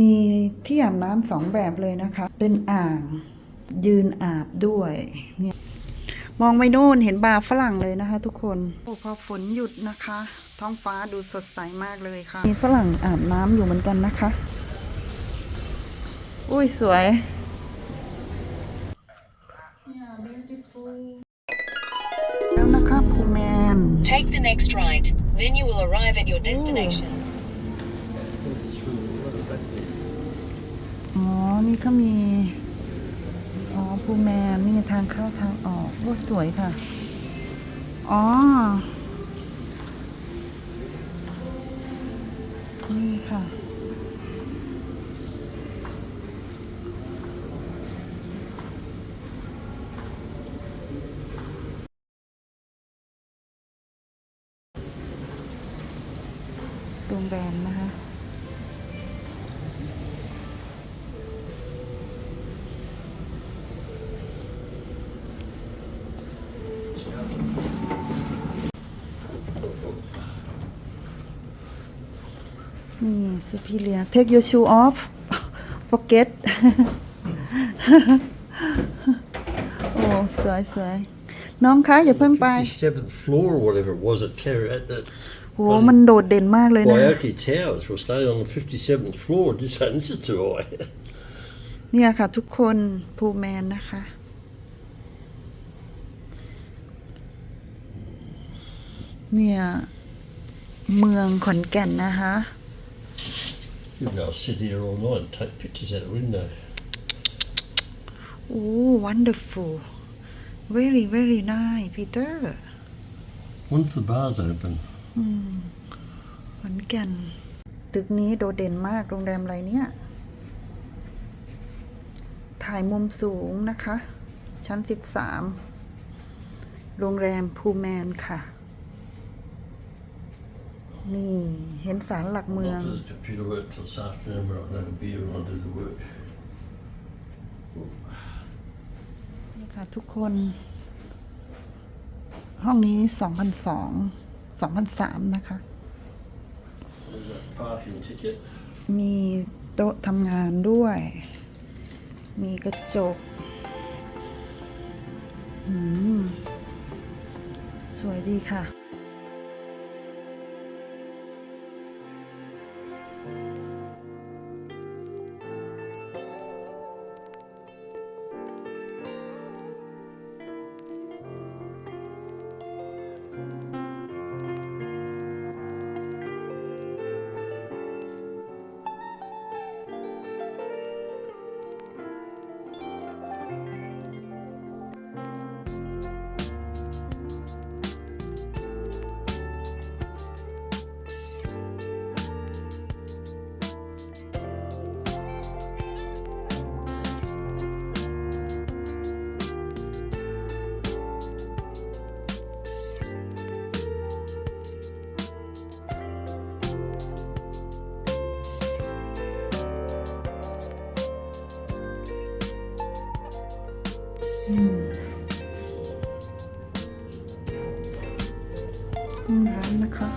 มีที่อาบน้ำสองแบบเลยนะคะ เป็นอ่างยืนอาบด้วยเนี่ยมองไปโน่นเห็นบาร์ฝรั่งเลยนะคะ ทุกคนโอ้พอฝนหยุดนะคะ ท้องฟ้าดูสดใสมากเลยค่ะ มีฝรั่งอาบน้ำอยู่เหมือนกันนะคะ อุ้ยสวยแล้วนะคะภูแมน Take the next right, then you will arrive at your destination. อ๋อ นี่ก็มี อ๋อภูแมนนี่ทางเข้าทางออกโอ้สวยค่ะ อ๋อ นี่ค่ะโรงแรม นะคะนี่ superior take your shoe off forget โอ้ สวยสวยน้องคะอย่าเพิ่งไป 57th floor or whatever it was at Terry at the โหมันโดดเด่นมากเลยนะ Waiaki Towers. We're staying on the 57th floor. Just saying, this is too high. เนี่ยค่ะทุกคนภูแมนนะคะเนี่ย เมืองขอนแก่นนะคะ You can go sit here all night and take pictures out the window. โอ้ wonderful very very nice Peter Once the bar's open, ขอนแก่น ตึกนี้โดดเด่นมาก โรงแรมอะไรเนี่ย ถ่ายมุมสูงนะคะ ชั้น 13 โรงแรมภูแมนค่ะ นี่เห็นศาลหลักเมือง not do the computer work till this afternoon, but I can have a beer and I'll do the work. นี่ค่ะทุกคน ห้องนี้2,002 2,003นะคะ There's that parking ticket. มีโต๊ะทำงานด้วย มีกระจกอืมสวยดีค่ะ ห้องน้ำนะคะ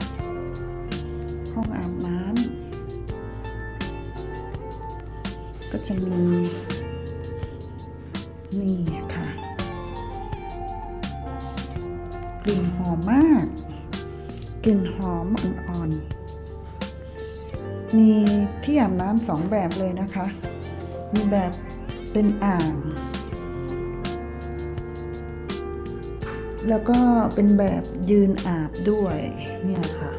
ห้องอาบน้ำก็จะมี นี่ค่ะ กลิ่นหอมมาก กลิ่นหอมอ่อนๆ มีที่อาบน้ำสองแบบเลยนะคะ มีแบบเป็นอ่าง แล้วก็เป็นแบบยืนอาบด้วยเนี่ยค่ะ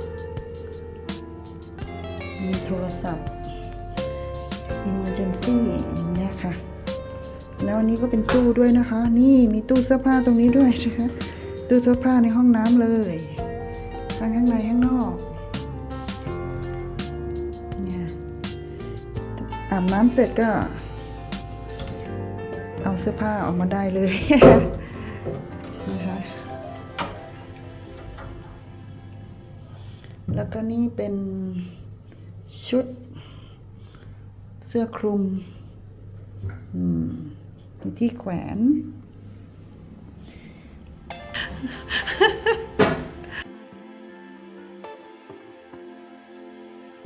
มีโทรศัพท์ emergency อย่างเงี้ยค่ะ แล้วอันนี้ก็เป็นตู้ด้วยนะคะ นี่มีตู้เสื้อผ้าตรงนี้ด้วยนะคะ ตู้เสื้อผ้าในห้องน้ำเลยทั้งข้างในข้างนอกเนี่ยอาบน้ำเสร็จก็ เอาเสื้อผ้าออกมาได้เลย แล้วก็นี่เป็นชุดเสื้อคลุมอืมมีที่แขวน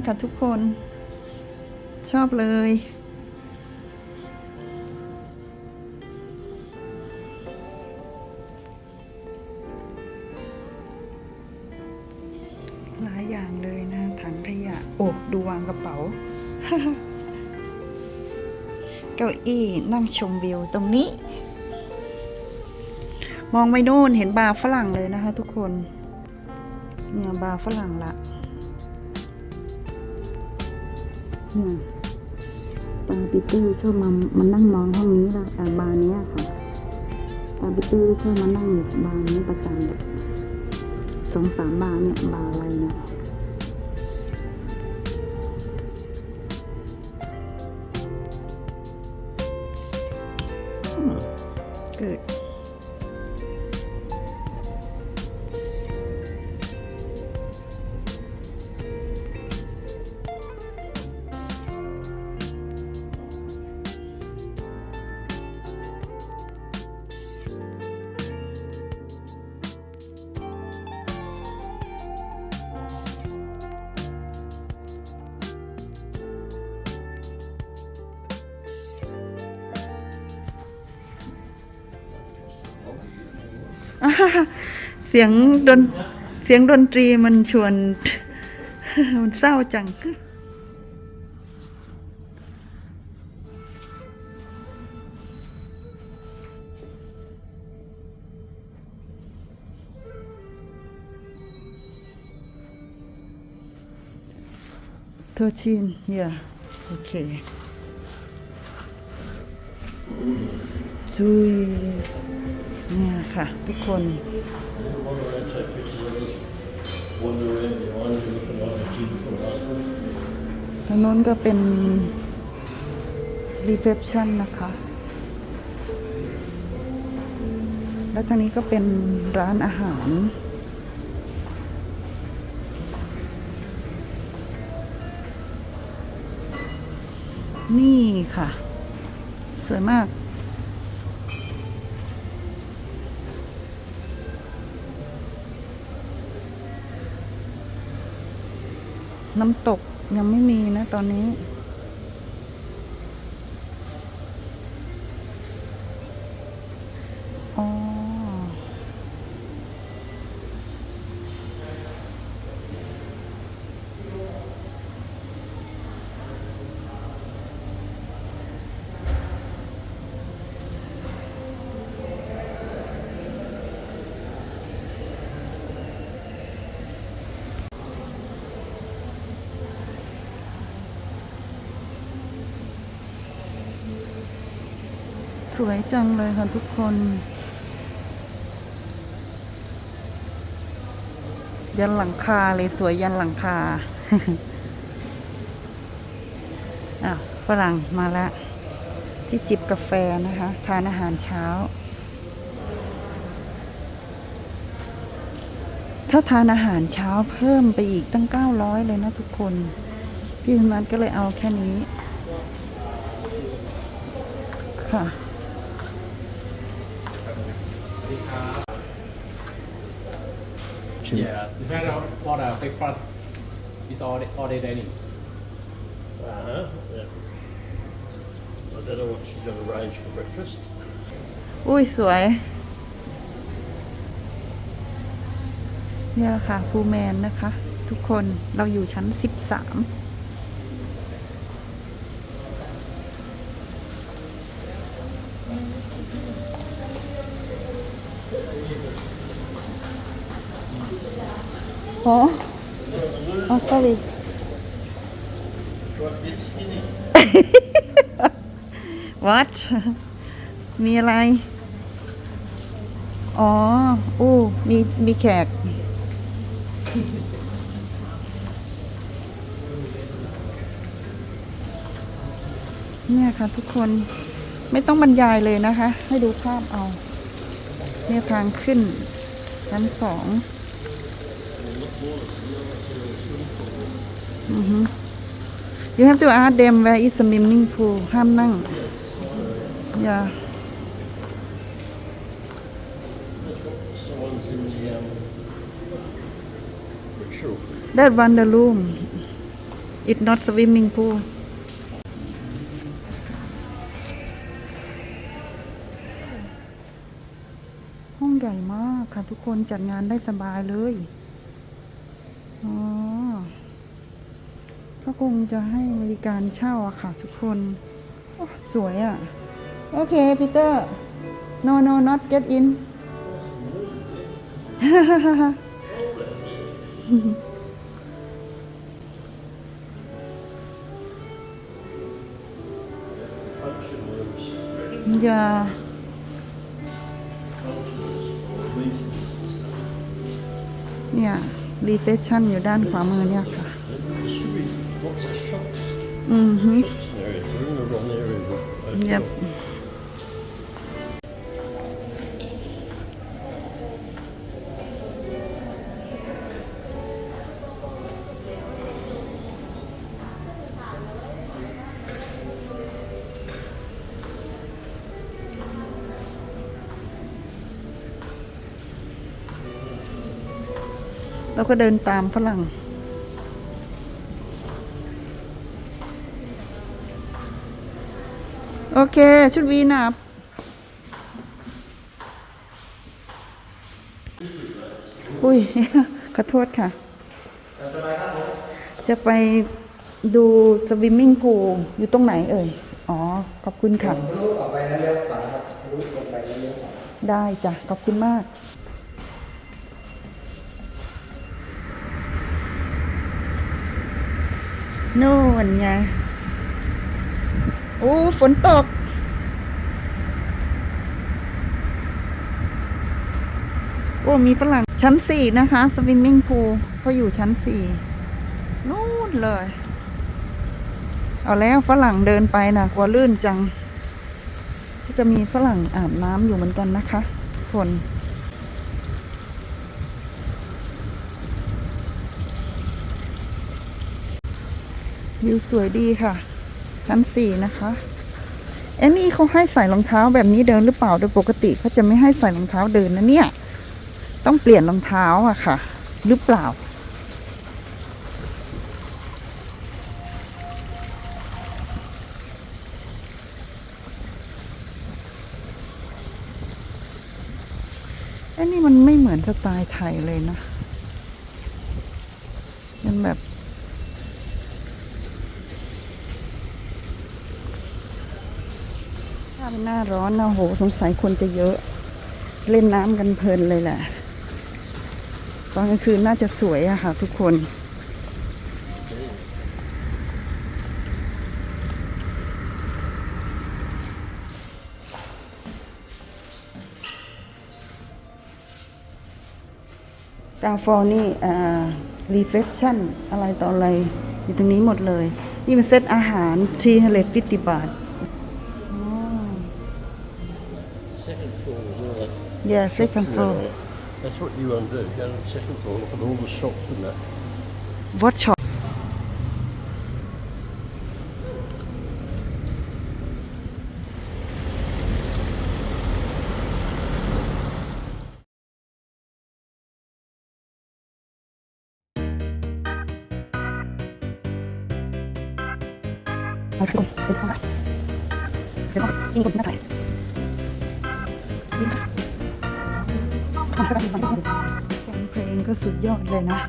ค่ะทุกคนชอบเลย หลายอย่างเลยนะ ถังขยะโอ้ดูวางกระเป๋า เก้าอี้นั่งชมวิวตรงนี้ มองไปโน่นเห็นบาร์ฝรั่งเลยนะคะทุกคนเนี่ยบาร์ฝรั่งละเนี่ยตาปีเตอร์ชอบมามานั่งมองห้องนี้ละแต่บาร์เนี้ยค่ะตาปีเตอร์ชอบมานั่งอยู่บาร์นี้ประจำเลยสองสามบาร์เนี่ยบาร์ เสียงดนเสียงดนตรีมันชวน มันเศร้าจังเธอชิน เนี่ยค่ะ ทุกคน ทางน้นก็เป็นรีเฟพชั่นนะคะ แล้วทางนี้ก็เป็นร้านอาหารนี่ค่ะ สวยมาก น้ำตกยังไม่มีนะตอนนี้ วยจังเลยค่ะทุกคน ยันหลังคาเลยสวยยันหลังคาอ้าวฝรั่งมาแล้ว ที่จิบกาแฟนะคะ ทานอาหารเช้า ถ้าทานอาหารเช้าเพิ่มไปอีกตั้ง900เลยนะทุกคน พี่ธนัทก็เลยเอาแค่นี้ ค่ะ ดีครับ Yes in fact our all the breakfast is all day, all day dining Uh-huh, yeah. I don't know what she's going to arrange for breakfast. อุ้ยสวย เนี่ยค่ะฟูแมนนะคะ ทุกคนเราอยู่ชั้น 13 What? Oh, sorry. What? มีอะไร อ๋อ อู้ มี มีแขก เนี่ยค่ะทุกคน ไม่ต้องบรรยายเลยนะคะ ให้ดูภาพเอา เนี่ยทางขึ้นชั้นสอง Mm -hmm. You have to ask them where is the swimming pool ห้ามนั่ง Yeah That one the room It not swimming pool ห้องใหญ่มากค่ะทุกคนจัดงานได้สบายเลย อ๋อก็คงจะให้บริการเช่าอะค่ะ ทุกคนสวยอะโอเคปีเตอร์ no no not get in Function rooms, yeah รีเฟชชั่นอยู่ด้านขวามือเนี่ยค่ะ There should be lots of shops, อือฮึ shops เราก็เดินตามฝรั่ง โอเค ชุดวีนับอุ้ย ขอโทษค่ะ จะไปดูสวิมมิ่งพูลอยู่ตรงไหนเอ่ย อ๋อ ขอบคุณค่ะรู้ออกไปแล้วเลี้ยวขวาครับรู้ลงไปแล้วเลี้ยวขวาได้จ้ะ ขอบคุณมาก นู่นไงโอ้ฝนตก โอ้มีฝรั่งชั้นสี่นะคะสวิมมิ่งพูลเขาอยู่ชั้นสี่นู่นเลย เอาแล้วฝรั่งเดินไปนะกลัวลื่นจัง ก็จะมีฝรั่งอาบน้ำอยู่เหมือนกันนะคะ คน วิวสวยดีค่ะ ชั้นสี่นะคะเอ็นี่เขาให้ใส่รองเท้าแบบนี้เดินหรือเปล่าโดยปกติเขาจะไม่ให้ใส่รองเท้าเดินนะเนี่ย ต้องเปลี่ยนรองเท้าอะค่ะ หรือเปล่าไอ้นี่มันไม่เหมือนสไตล์ไทยเลยนะ มันแบบาเป็นหน้าร้อนนะโห สงสัยคนจะเยอะ เล่นน้ำกันเพลินเลยแหละ ตอนกลางคืนน่าจะสวยอะค่ะทุกคนกาฟอนี่อ่ารีเฟ c ชั่นอะไรต่ออะไร อยู่ตรงนี้หมดเลย นี่เป็นเซตอาหารทีเฮเลฟิติบาท Yeah, shops second and floor. everything. That's what you want to do. Go to the second floor, look at all the shops and that. วอตช็อปไปก่อนไปก่อนเดี๋ เพลงก็สุดยอดเลยนะ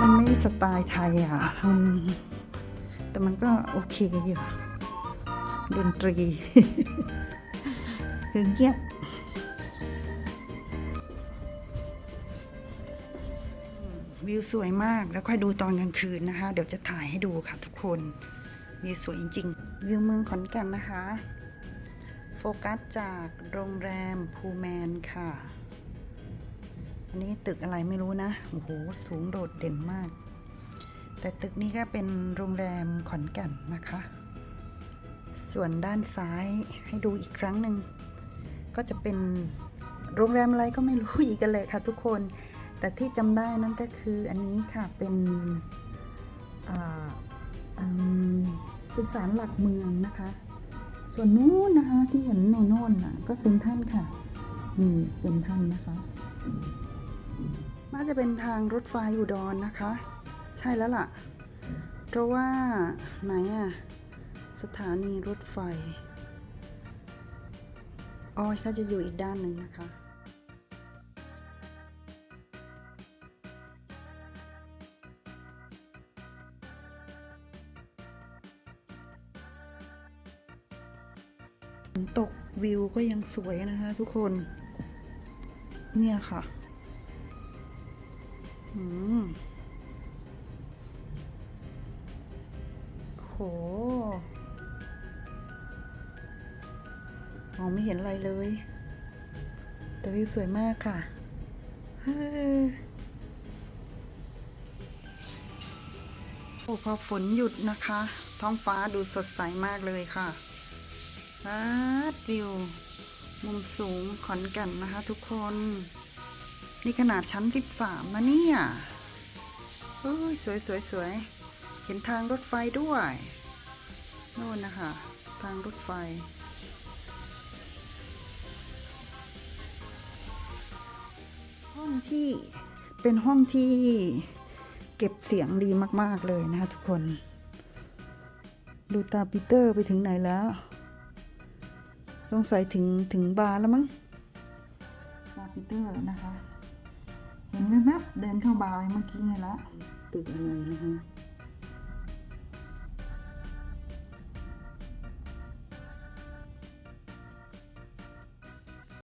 มันไม่สไตล์ไทยอะมันแต่มันก็โอเคอยู่ ดนตรีคือเงียบวิวสวยมากแล้วค่อยดูตอนกลางคืนนะคะ เดี๋ยวจะถ่ายให้ดูค่ะทุกคน วิวสวยจริงๆ วิวเมืองขอนแก่นนะคะ โฟกัสจากโรงแรมภูแมนค่ะ อันนี้ตึกอะไรไม่รู้นะ โอ้โห สูงโดดเด่นมาก แต่ตึกนี้ก็เป็นโรงแรมขอนแก่นนะคะ ส่วนด้านซ้ายให้ดูอีกครั้งหนึ่ง ก็จะเป็นโรงแรมอะไรก็ไม่รู้อีกกันเลยค่ะทุกคน แต่ที่จำได้นั่นก็คืออันนี้ค่ะเป็นเป็นศาลหลักเมืองนะคะ ส่วนนู้นนะคะที่เห็นโน่นน่ะก็เซ็นทันค่ะ นี่เซ็นทันนะคะ น่าจะเป็นทางรถไฟอุดรนนะคะ ใช่แล้วล่ะ เพราะว่าไหนอะสถานีรถไฟอ้อเขาจะอยู่อีกด้านหนึ่งนะคะตกวิวก็ยังสวยนะคะทุกคน เนี่ยค่ะ โห มองไม่เห็นอะไรเลยแต่วิวสวยมากค่ะโอ้พอฝนหยุดนะคะ ท้องฟ้าดูสดใสมากเลยค่ะวิว มุมสูงขอนแก่นนะคะทุกคน นี่ขนาดชั้น 13 นะเนี่ยเอ้ยสวยสวยสวยเห็นทางรถไฟด้วยโน่นนะคะ ทางรถไฟ ห้องที่เป็นห้องที่เก็บเสียงดีมาก ๆ เลยนะคะทุกคน ดูตาปีเตอร์ไปถึงไหนแล้วสงสัยถึงถึงบาร์แล้วมั้งตาปีเตอร์นะคะ เห็นไหมแมบเดินเข้าบาร์ไปเมื่อกี้นี่ละตึกอะไรนะคะ